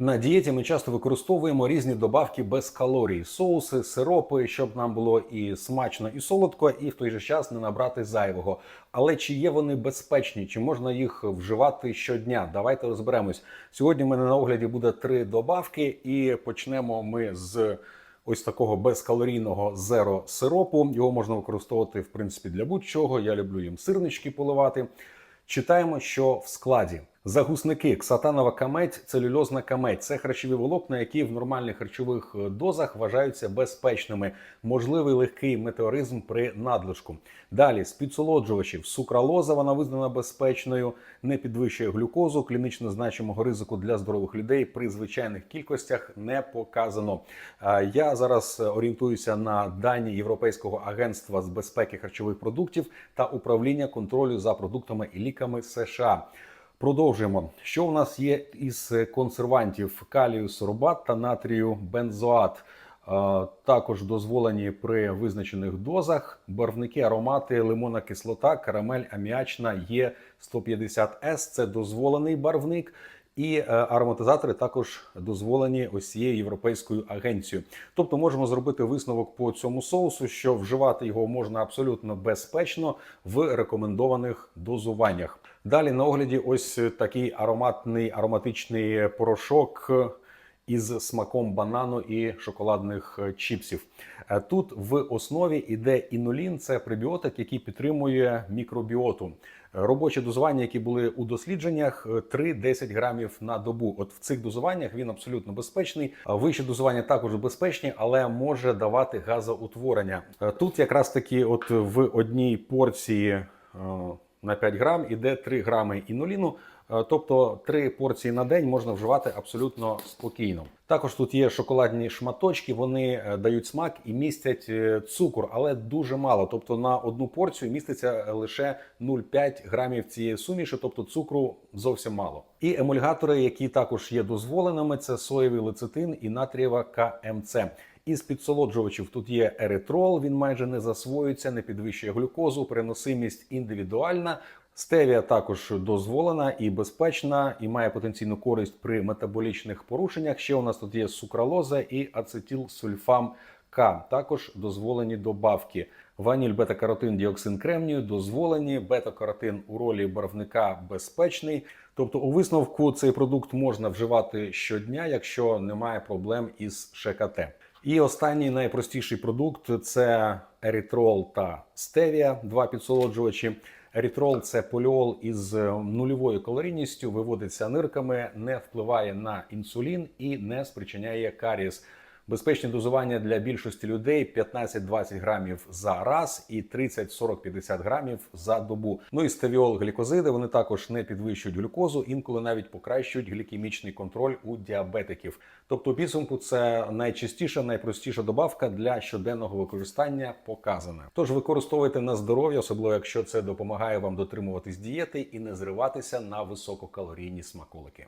На дієті ми часто використовуємо різні добавки без калорій, соуси, сиропи, щоб нам було і смачно, і солодко, і в той же час не набрати зайвого. Але чи є вони безпечні, чи можна їх вживати щодня? Давайте розберемось. Сьогодні в мене на огляді буде три добавки, і почнемо ми з ось такого безкалорійного зеро сиропу. Його можна використовувати в принципі для будь-чого. Я люблю їм сирнички поливати. Читаємо, що в складі. Загусники, ксатанова камедь, целюльозна камедь це харчові волокна, які в нормальних харчових дозах вважаються безпечними. Можливий легкий метеоризм при надлишку. Далі з підсолоджувачів сукралоза вона визнана безпечною, не підвищує глюкозу, клінічно значимого ризику для здорових людей при звичайних кількостях не показано. Я зараз орієнтуюся на дані Європейського агентства з безпеки харчових продуктів та управління контролю за продуктами і ліками США. Продовжуємо. Що у нас є із консервантів калію сорбат та натрію бензоат? Е, Також дозволені при визначених дозах барвники, аромати, лимонна кислота, карамель аміачна є 150С. Це дозволений барвник. І е, ароматизатори також дозволені ось європейською агенцією. Тобто можемо зробити висновок по цьому соусу, що вживати його можна абсолютно безпечно в рекомендованих дозуваннях. Далі на огляді ось такий ароматний ароматичний порошок із смаком банану і шоколадних е, чіпсів. Е, Тут в основі іде інулін, це пребіотик, який підтримує мікробіоту. Е, Робочі дозування, які були у дослідженнях, е, 3-10 грамів на добу. От в цих дозуваннях він абсолютно безпечний. Вищі дозування також безпечні, але може давати газоутворення. Тут якраз таки, от в одній порції на 5 грам іде 3 грами інуліну. Е, Тобто три порції на день можна вживати абсолютно спокійно. Також тут є шоколадні шматочки, вони е, дають смак і містять е, цукор, але дуже мало. Тобто на одну порцію міститься лише 0,5 грамів цієї суміші, тобто цукру зовсім мало. І емульгатори, які також є дозволеними, це соєвий лецитин і натрієва КМЦ. Із підсолоджувачів тут є еритрол, він майже не засвоюється, не підвищує глюкозу, переносимість індивідуальна. Стевія також дозволена і безпечна, і має потенційну користь при метаболічних порушеннях. Ще у нас тут є сукралоза і ацетилсульфам К. Також дозволені добавки. Ваніль, бета-каротин, діоксин кремнію дозволені. Бета-каротин у ролі барвника безпечний. Тобто, у висновку цей продукт можна вживати щодня, якщо немає проблем із ШКТ. І останній найпростіший продукт це ерітрол та стевія, два підсолоджувачі. Ерітрол це поліол із нульовою калорійністю, виводиться нирками, не впливає на інсулін і не спричиняє карієс. Безпечні дозування для більшості людей 15-20 грамів за раз і 30-40-50 грамів за добу. Ну і стевіол глікозиди вони також не підвищують глюкозу, інколи навіть покращують глікемічний контроль у діабетиків. Тобто, у підсумку це найчастіша, найпростіша добавка для щоденного використання показана. Тож використовуйте на здоров'я, особливо якщо це допомагає вам дотримуватись дієти і не зриватися на висококалорійні смаколики.